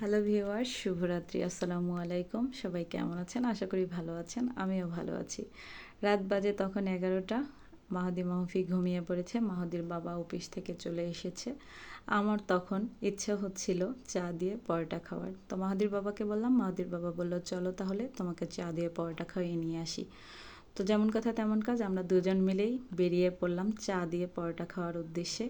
Hello viewers শুভরাত্রি, আসসালামু আলাইকুম। সবাই কেমন আছেন? আশা করি ভালো আছেন, আমিও ভালো আছি। রাত বাজে তখন এগারোটা, মাহাদি মাহফি ঘুমিয়ে পড়েছে, মাহাদির বাবা অফিস থেকে চলে এসেছে। আমার তখন ইচ্ছা হচ্ছিল চা দিয়ে পরোটা খাওয়ার। তো মাহাদির বাবাকে বললাম, মাহাদির বাবা বলল, চলো তাহলে তোমাকে চা দিয়ে পরোটা খাইয়ে নিয়ে আসি। তো যেমন কথা তেমন কাজ, আমরা দুজন মিলেই বেরিয়ে পড়লাম চা দিয়ে পরোটা খাওয়ার উদ্দেশ্যে।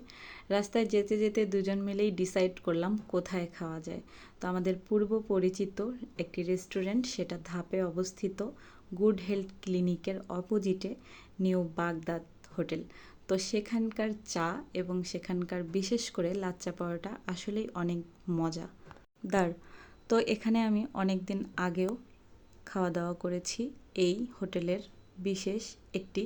রাস্তায় যেতে যেতে দুজন মিলেই ডিসাইড করলাম কোথায় খাওয়া যায়। তো আমাদের পূর্ব পরিচিত একটি রেস্টুরেন্ট সেটা ধাপে অবস্থিত গুড হেলথ ক্লিনিকের অপোজিটে নিউ বাগদাদ হোটেল তো সেখানকার চা এবং সেখানকার বিশেষ করে লাচ্চা পরোটা আসলেই অনেক মজা। দার তো এখানে আমি অনেক দিন আগেও খাওয়া দাওয়া করেছি এই হোটেলের বিশেষ একটি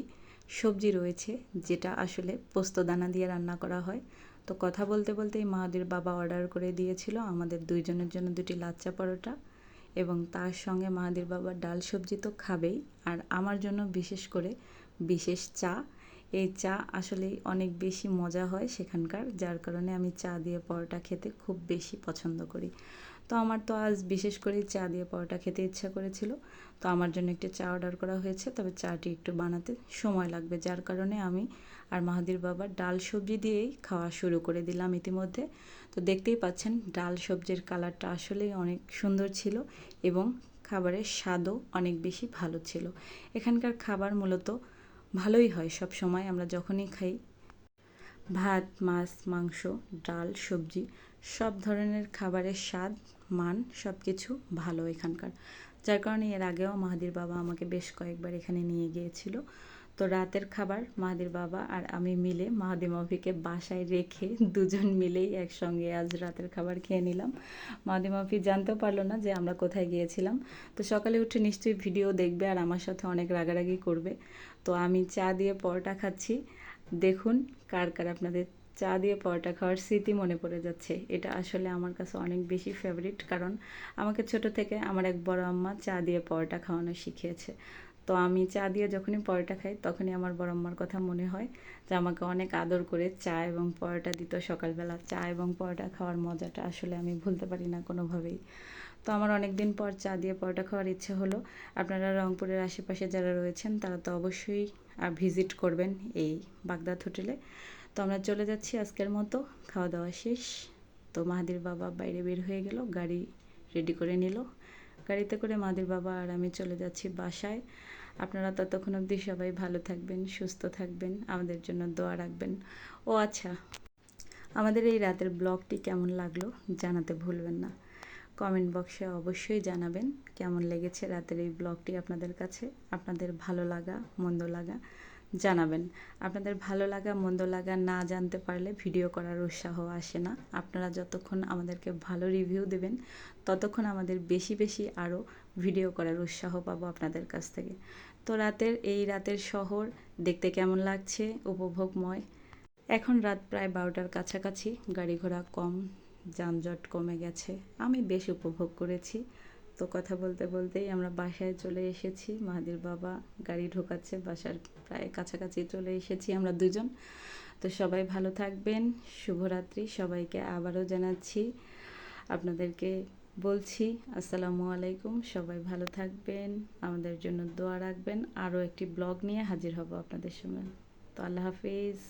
সবজি রয়েছে যেটা আসলে পোস্ত দানা দিয়ে রান্না করা হয়। তো কথা বলতে বলতেই মাহাদির বাবা অর্ডার করে দিয়েছিল আমাদের দুইজনের জন্য দুটি লাচ্চা পরোটা এবং তার সঙ্গে মাহাদির বাবা ডাল সবজি তো খাবেই। আর আমার জন্য বিশেষ করে বিশেষ চা এই চা আসলেই অনেক বেশি মজা হয় সেখানকার, যার কারণে আমি চা দিয়ে পরোটা খেতে খুব বেশি পছন্দ করি। তো আমার তো আজ বিশেষ করে চা দিয়ে পরোটা খেতে ইচ্ছা করেছিল। তো আমার জন্য একটি চা অর্ডার করা হয়েছে, তবে চাটি একটু বানাতে সময় লাগবে, যার কারণে আমি আর মাহাদির বাবার ডাল সবজি দিয়েই খাওয়া শুরু করে দিলাম ইতিমধ্যে। তো দেখতেই পাচ্ছেন, ডাল সবজির কালারটা আসলেই অনেক সুন্দর ছিল এবং খাবারের স্বাদও অনেক বেশি ভালো ছিল। এখানকার খাবার মূলত ভালোই হয় সব সময়। আমরা যখনই খাই, ভাত, মাছ, মাংস, ডাল, সবজি, সব ধরনের খাবারের স্বাদ, মান সব কিছু ভালো এখানকার। যার কারণে এর আগেও মাহাদির বাবা আমাকে বেশ কয়েকবার এখানে নিয়ে গিয়েছিল। তো রাতের খাবার মাহাদির বাবা আর আমি মিলে মাহাদি মাফিকে বাসায় রেখে দুজন মিলেই একসঙ্গে আজ রাতের খাবার খেয়ে নিলাম। মাহাদি মাফি জানতেও পারল না যে আমরা কোথায় গিয়েছিলাম। তো সকালে উঠে নিশ্চয়ই ভিডিও দেখবে আর আমার সাথে অনেক রাগারাগি করবে। তো আমি চা দিয়ে পরোটা খাচ্ছি। দেখুন কার কার আপনাদের চা দিয়ে পরোটা খাওয়ার স্মৃতি মনে পড়ে যাচ্ছে। এটা আসলে আমার কাছে অনেক বেশি ফেভারিট কারণ আমাকে ছোট থেকে আমার এক বড় আম্মা চা দিয়ে পরোটা খাওয়ানো শিখিয়েছে। তো আমি চা দিয়ে যখনই পরোটা খাই, তখনই আমার বড় আম্মার কথা মনে হয় যে আমাকে অনেক আদর করে চা এবং পরোটা দিত সকালবেলা। চা এবং পরোটা খাওয়ার মজাটা আসলে আমি ভুলতে পারি না কোনোভাবেই। তো আমার অনেক দিন পর চা দিয়ে পরোটা খাওয়ার ইচ্ছে হলো। আপনারা রংপুরের আশেপাশে যারা রয়েছেন, তারা তো অবশ্যই ভিজিট করবেন এই বাগদাদ হোটেলে। তো আমরা চলে যাচ্ছি আজকের মতো। খাওয়া দাওয়া শেষ। তো মাহাদির বাবা বাইরে বের হয়ে গেল, গাড়ি রেডি করে নিল। গাড়িতে করে মাদের বাবা আর আমি চলে যাচ্ছি বাসায়। আপনারা ততক্ষণ অবধি সবাই ভালো থাকবেন, সুস্থ থাকবেন, আমাদের জন্য দোয়া রাখবেন। ও আচ্ছা আমাদের এই রাতের ব্লগটি কেমন লাগল জানাতে ভুলবেন না। কমেন্ট বক্সে অবশ্যই জানাবেন কেমন লেগেছে রাতের এই ব্লগটি আপনাদের কাছে। আপনাদের ভালো লাগা, মন্দ লাগা। জানাবেন। আপনাদের ভালো লাগা, মন্দ লাগা না জানতে পারলে ভিডিও করার উৎসাহ আসে না। আপনারা যতক্ষণ আমাদেরকে ভালো রিভিউ দেবেন, ততক্ষণ আমাদের বেশি বেশি আরও ভিডিও করার উৎসাহ পাবো আপনাদের কাছ থেকে। তো রাতের, এই রাতের শহর দেখতে কেমন লাগছে? উপভোগময়? এখন রাত প্রায় বারোটার কাছাকাছি গাড়ি ঘোড়া কম, যানজট কমে গেছে। আমি বেশ উপভোগ করেছি। তো কথা বলতে বলতেই আমরা বাসায় চলে এসেছি। মাহাদির বাবা গাড়ি ঢোকাচ্ছে, বাসার প্রায় কাছাকাছি চলে এসেছি আমরা দুজন। তো সবাই ভালো থাকবেন, শুভরাত্রি সবাইকে আবারও জানাচ্ছি, আপনাদেরকে বলছি আসসালামু আলাইকুম, সবাই ভালো থাকবেন, আমাদের জন্য দোয়া রাখবেন। আরও একটি ব্লগ নিয়ে হাজির হব আপনাদের সঙ্গে তো আল্লাহ হাফিজ।